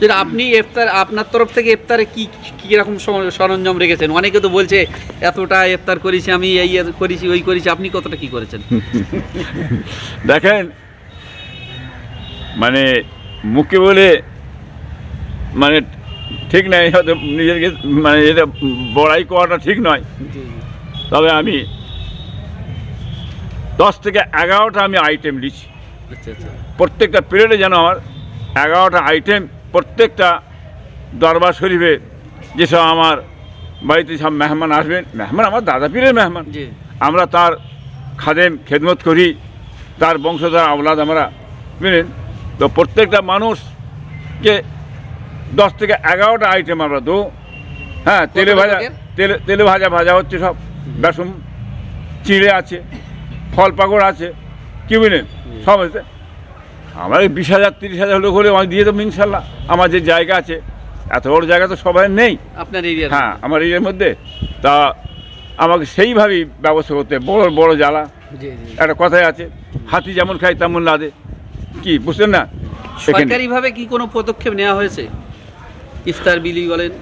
যেটা আপনি ইফতার আপনার তরফ থেকে ইফতারে কি কি রকম সরঞ্জাম রেখেছেন? অনেকে তো বলছে এতটা ইফতার করেছি আমি এই এই করেছি ওই করেছি। আপনি কতটা কি করেছেন? দেখেন মানে মুখে বলে মানে ঠিক নাই হয়তো নিজেকে মানে এটা বড়াই করাটা ঠিক নয়। তবে আমি দশ থেকে এগারোটা আমি আইটেম লিখি আচ্ছা আচ্ছা। প্রত্যেকটা পিরিয়ডে যেন আমার এগারোটা আইটেম প্রত্যেকটা দরবার শরীফে যেসব আমার বাড়িতে সব মেহমান আসবেন মেহমান আমার দাদা পীরের মেহমান। আমরা তার খাদেম খেদমত করি তার বংশধর আওলাদ আমরা বুঝলেন তো প্রত্যেকটা মানুষকে দশ থেকে এগারোটা আইটেম আমরা দো হ্যাঁ তেলে ভাজা তেলে তেলে ভাজা ভাজা হচ্ছে সব। বেসম চিড়ে আছে ফল পাকড় আছে কি বুঝলেন সব আছে। আমার এই বিশ হাজার তিরিশ হাজার লোক হলে আমি দিয়ে দেবো ইনশাল্লাহ। আমার যে জায়গা আছে এত বড় জায়গা তো সবাই নেই। আপনার এরিয়া হ্যাঁ আমার এরিয়ার মধ্যে। তা আমাকে সেইভাবেই ব্যবস্থা করতে। বড় বড় জ্বালা। একটা কথাই আছে হাতি যেমন খায় তেমন লাদে। কি বুঝলেন না? সরকারিভাবে কি কোনো পদক্ষেপ নেওয়া হয়েছে? ইফতার বিলি বলেন।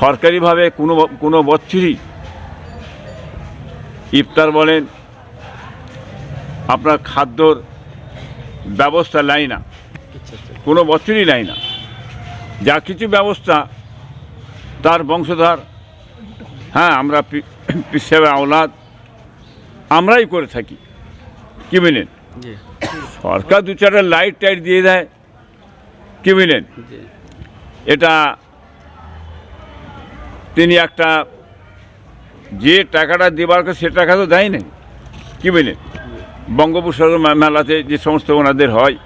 সরকারিভাবে কোনো কোনো বছরই ইফতার বলেন আপনার খাদ্যর ব্যবস্থা নেয় না। কোনো বছরই নেয় না। যা কিছু ব্যবস্থা তার বংশধর হ্যাঁ আমরা পিসেবে আওলাদ আমরাই করে থাকি। কি বুঝলেন সরকার দু চারটা লাইট টাইট দিয়ে দেয়। কি বুঝলেন এটা তিনি একটা যে টাকাটা দেবার সে টাকা তো দেয় না কি বুঝলেন বঙ্গোপসাগর মেলাতে যে সমস্ত ওনাদের হয়,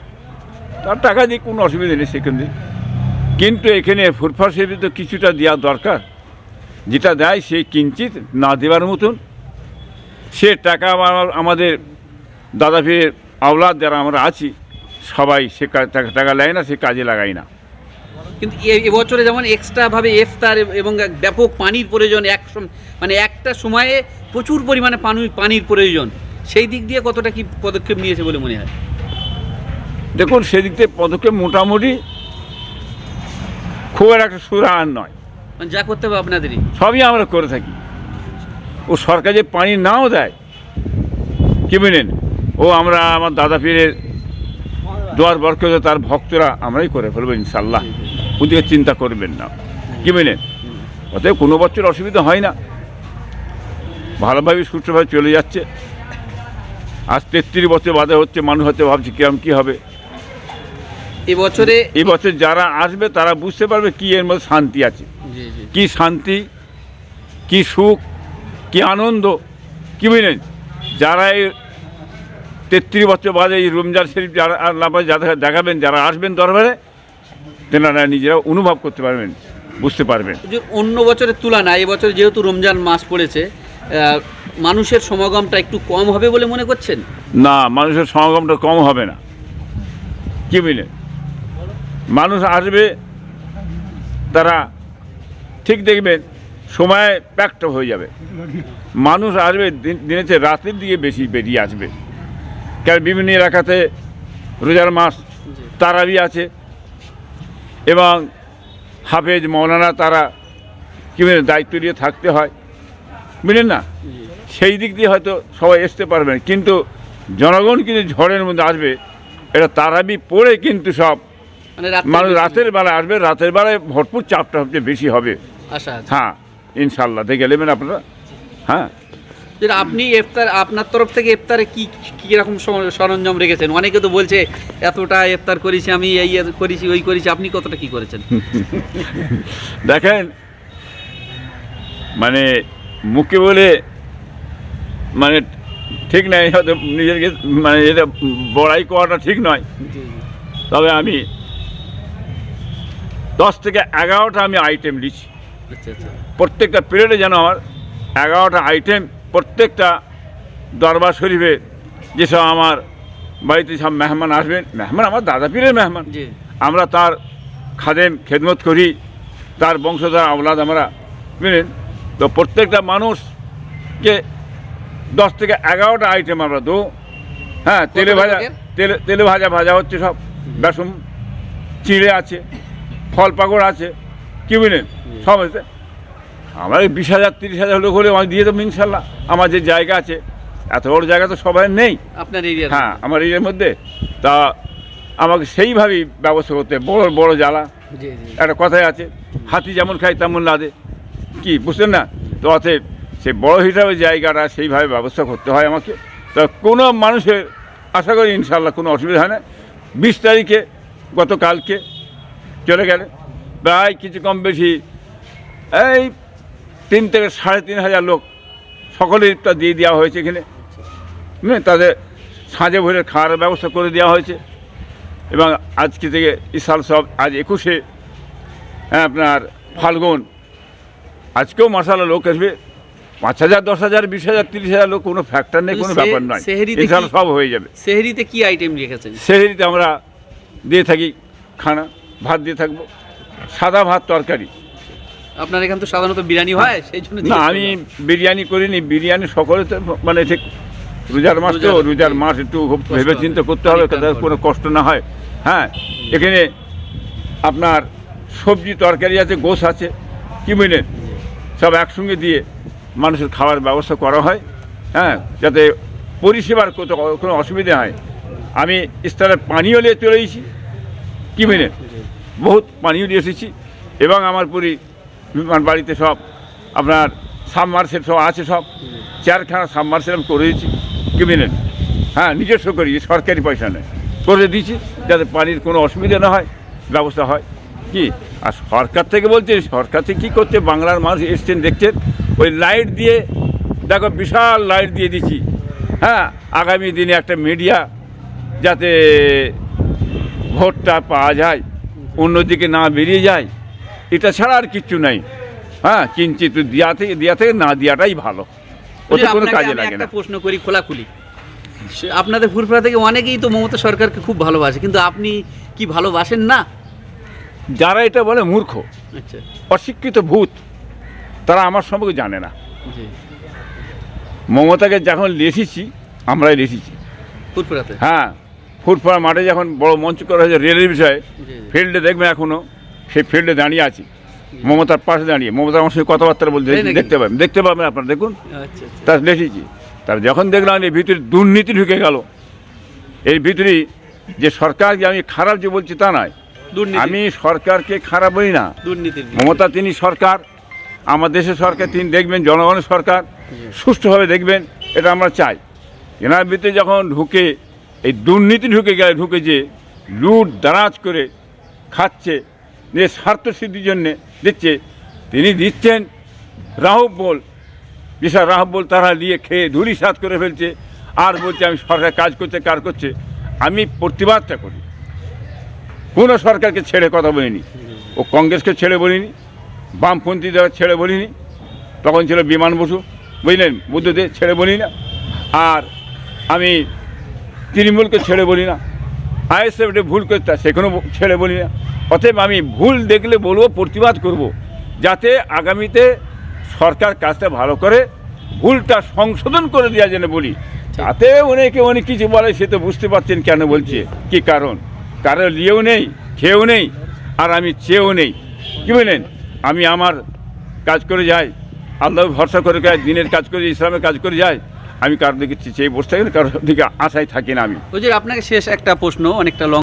তার টাকা দিয়ে কোনো অসুবিধা নেই সেখান দিয়ে। কিন্তু এখানে সেবি তো কিছুটা দেওয়া দরকার। যেটা দেয় সে কিঞ্চিত না দেওয়ার মতন। সে টাকা আমাদের দাদা ফিরের আওলাদ যারা আমরা আছি, সবাই সে টাকা নেয় না, সে কাজে লাগাই না। কিন্তু এবছরে যেমন এক্সট্রা ভাবে ইফতার এবং ব্যাপক পানির প্রয়োজন এক মানে একটা সময়ে প্রচুর পরিমাণে পানি পানির প্রয়োজন। সেই দিক দিয়ে কতটা কি পদক্ষেপ নিয়েছে বলে মনে হয়? দেখুন সেদিক থেকে পদক্ষেপ মোটামুটি খুব একটা সুরাহার নয়। মানে যা করতে হবে আপনাদেরই। সবই আমরা করে থাকি। ও সরকার যে পানি নাও দেয় কি বুঝলেন? ও আমরা আমার দাদা পীরের দোয়ার বরকত তার ভক্তরা আমরাই করে ফেলব ইনশাল্লাহ ওদিকে চিন্তা করবেন না। কি বুঝলেন? অতএব কোনো বছর অসুবিধা হয় না। ভালোভাবে সুষ্ঠুভাবে চলে যাচ্ছে। আজ তেত্রিশ বছর বাদে হচ্ছে মানুষ হয়তো ভাবছে কিরম কী হবে? এবছরে এই বছর যারা আসবে তারা বুঝতে পারবে কি এর মধ্যে শান্তি আছে। কি শান্তি কি সুখ কি আনন্দ কি বুঝলেন? যারা এই তেত্রিশ বছর বাদে এই রমজান শরীফ যারা যাদের দেখাবেন যারা আসবেন দরবারে তেনারা নিজেরা অনুভব করতে পারবেন বুঝতে পারবেন। যে অন্য বছরের তুলনায় এবছর যেহেতু রমজান মাস পড়েছে মানুষের সমাগমটা একটু কম হবে বলে মনে করছেন? না মানুষের সমাগমটা কম হবে না। কি বুঝলেন মানুষ আসবে তারা ঠিক দেখবেন সময় প্যাকড হয়ে যাবে। মানুষ আসবে দিন- দিনের চেয়ে রাতের দিকে বেশি বেরিয়ে আসবে। কারণ বিভিন্ন এলাকাতে রোজার মাস তারাবি আছে। এবং হাফেজ মৌলানা তারা কী দায়িত্ব নিয়ে থাকতে হয়। বুঝলেন না? সেই দিক দিয়ে হয়তো সবাই আসতে পারবেন। কিন্তু জনগণ কিন্তু ঝড়ের মধ্যে আসবে এটা তারাবি পড়ে কিন্তু সব। মানে মানুষ রাতের বেলায় আসবে রাতের বেলায় ভরপুর চাপটা সবচেয়ে বেশি হবে। হ্যাঁ ইনশাল্লাহ দেখে নেবেন আপনারা। হ্যাঁ। আপনি ইফতার আপনার তরফ থেকে ইফতারে কি কি রকম সরঞ্জাম রেখেছেন? অনেকে তো বলছে এতটা ইফতার করেছি আমি এই এই করেছি ওই করেছি। আপনি কতটা কি করেছেন? দেখেন মানে মুখে বলে মানে ঠিক নাই হয়তো নিজেকে মানে এটা বড়াই করাটা ঠিক নয়। তবে আমি দশ থেকে এগারোটা আমি আইটেম লিখি। আচ্ছা আচ্ছা। প্রত্যেকটা পিরিয়ডে যেন আমার এগারোটা আইটেম প্রত্যেকটা দরবার শরীফে যেসব আমার বাড়িতে সব মেহমান আসবেন মেহমান আমার দাদা পীরের মেহমান। আমরা তার খাদেম খেদমত করি তার বংশধর আওলাদ আমরা বুঝলেন তো প্রত্যেকটা মানুষকে দশ থেকে এগারোটা আইটেম আমরা দো হ্যাঁ তেলে ভাজা তেলে তেলে ভাজা ভাজা হচ্ছে সব। বেসম চিড়ে আছে ফল পাকড় আছে কি বুঝলেন? সব আছে। আমার বিশ হাজার তিরিশ হাজার লোক হলে আমি দিয়ে দেবো ইনশাল্লাহ। আমার যে জায়গা আছে এত বড় জায়গা তো সবাই নেই। আপনার এরিয়ার হ্যাঁ আমার এর মধ্যে। তা আমাকে সেইভাবেই ব্যবস্থা করতে বড় বড় জ্বালা। একটা কথাই আছে হাতি যেমন খায় তেমন লাদে। কি, বুঝছেন না? তো অতএব সে বড় হিসাবে জায়গাটা সেইভাবে ব্যবস্থা করতে হয় আমাকে। তা কোনো মানুষের, আশা করি ইনশাল্লাহ কোনো অসুবিধা হয় না। বিশ তারিখে গতকালকে চলে গেলে প্রায় কিছু কম বেশি, এই তিন থেকে সাড়ে তিন হাজার লোক সকলের তা দিয়ে দেওয়া হয়েছে এখানে। তাদের সাঁজে ভরে খাওয়ার ব্যবস্থা করে দেওয়া হয়েছে। এবং আজকে থেকে ইসাল সব আজ একুশে হ্যাঁ আপনার ফাল্গুন আজকেও মশালা লোক আসবে। পাঁচ হাজার দশ হাজার বিশ হাজার তিরিশ হাজার লোক কোনো ফ্যাক্টর নেই কোনো ব্যাপার নয়। কি- সব হয়ে যাবে। সেহরিতে কি আইটেম রেখেছেন? সেহেরিতে আমরা দিয়ে থাকি খানা ভাত দিয়ে থাকব। সাদা ভাত তরকারি। আপনার এখান তো সাধারণত বিরিয়ানি হয় সেই জন্য না আমি বিরিয়ানি করিনি বিরিয়ানি সকলে তো মানে ঠিক রোজার মাস তো রোজার- মাস একটু ভেবে। চিন্তা করতে হবে তাদের কোনো কষ্ট না হয়। হ্যাঁ এখানে আপনার সবজি তরকারি আছে গোস আছে কি বুঝলেন সব একসঙ্গে দিয়ে মানুষের খাওয়ার ব্যবস্থা করা হয় হ্যাঁ যাতে পরিষেবার কোনো অসুবিধা হয়। আমি স্তরের পানীয় নিয়ে চলে এসেছি, কি বুঝলেন বহুত পানীয় নিয়ে এসেছি, এবং আমার পুরি বাড়িতে সব আপনার সাবমার্সেল সব আছে সব। চারখানা সাবমার্সেল আমি করে দিয়েছি, কি বুঝলেন হ্যাঁ নিজস্ব করি সরকারি পয়সা নেই করে দিয়েছি, যাতে পানির কোনো অসুবিধা না হয়, ব্যবস্থা হয়। কি? আর সরকার থেকে বলছে সরকার থেকে কী করছে? বাংলার মানুষ এসছেন দেখছেন? ওই লাইট দিয়ে দেখো বিশাল লাইট দিয়ে দিচ্ছি। হ্যাঁ আগামী দিনে একটা মিডিয়া যাতে ভোটটা পাওয়া যায় অন্যদিকে না বেরিয়ে যায় এটা ছাড়া আর কিচ্ছু নাই। হ্যাঁ কিঞ্চিত দিয়া থেকে দিয়া থেকে না দেওয়াটাই ভালো। ওতে কোনো আপনাকে কাজে আমি লাগে একটা না। প্রশ্ন করি খোলাখুলি। সে- আপনাদের ফুরফুরা থেকে অনেকেই তো মমতা সরকারকে খুব ভালোবাসে কিন্তু আপনি কি ভালোবাসেন না? যারা এটা বলে মূর্খ আচ্ছা। অশিক্ষিত ভূত তারা আমার সম্পর্কে জানে না। মমতাকে যখন লেখেছি আমরাই লেখেছি হ্যাঁ ফুটফড়া মাঠে যখন বড় মঞ্চ করা হয়েছে রেলের বিষয়ে। ফিল্ডে দেখবেন এখনও সেই ফিল্ডে দাঁড়িয়ে আছি। মমতার পাশে দাঁড়িয়ে মমতা আমার সঙ্গে কথাবার্তা বলতে দেখতে পাবেন দেখতে পাবেন আপনারা দেখুন। আচ্ছা আচ্ছা। তার দেখেছি তার যখন দেখলাম এর ভিতরে দুর্নীতি ঢুকে গেল এর ভিতরে যে সরকার যে আমি খারাপ যে বলছি তা নয় আমি সরকারকে খারাপ বলি না মমতা তিনি সরকার আমার দেশের সরকার তিনি দেখবেন জনগণের সরকার সুষ্ঠুভাবে দেখবেন এটা আমরা চাই। এনার ভিতরে যখন ঢুকে এই দুর্নীতি ঢুকে গেলে ঢুকে যে লুট দারাজ করে খাচ্ছে যে স্বার্থ সিদ্ধির জন্যে দিচ্ছে তিনি দিচ্ছেন রাহুব বল। বিশাল রাহুব বল তারা নিয়ে খেয়ে ধুলি সাত করে ফেলছে আর বলছে আমি সরকার কাজ করছে কার করছে? আমি প্রতিবাদটা করি। কোনো সরকারকে ছেড়ে কথা বলিনি। ও কংগ্রেসকে ছেড়ে বলিনি বামপন্থীদের ছেড়ে বলিনি তখন ছিল বিমান বসু বুঝলেন? বুদ্ধদের ছেড়ে বলি না। আর আমি তৃণমূলকে ছেড়ে বলি না আইএসএফ ভুল করতে সেখানেও ছেড়ে বলি না। অতএব আমি ভুল দেখলে বলব প্রতিবাদ করব যাতে আগামীতে সরকার কাজটা ভালো করে ভুলটা সংশোধন করে দেওয়া যেন বলি। তাতে অনেকে অনেক কিছু বলে সে তো বুঝতে পারছেন কেন বলছে কি কারণ? কারও লিয়েও নেই, খেয়েও নেই, আর আমি চেয়েও নেই। কি বলেন আমি আমার কাজ করে যাই, আল্লাহ ভরসা করে দিনের কাজ করে, ইসলামের কাজ করে যাই। আমি কারোর দিকে চেয়ে বসে থাকি কারোর দিকে আশায় থাকি না আমি। আপনাকে শেষ একটা প্রশ্ন, অনেকটা লং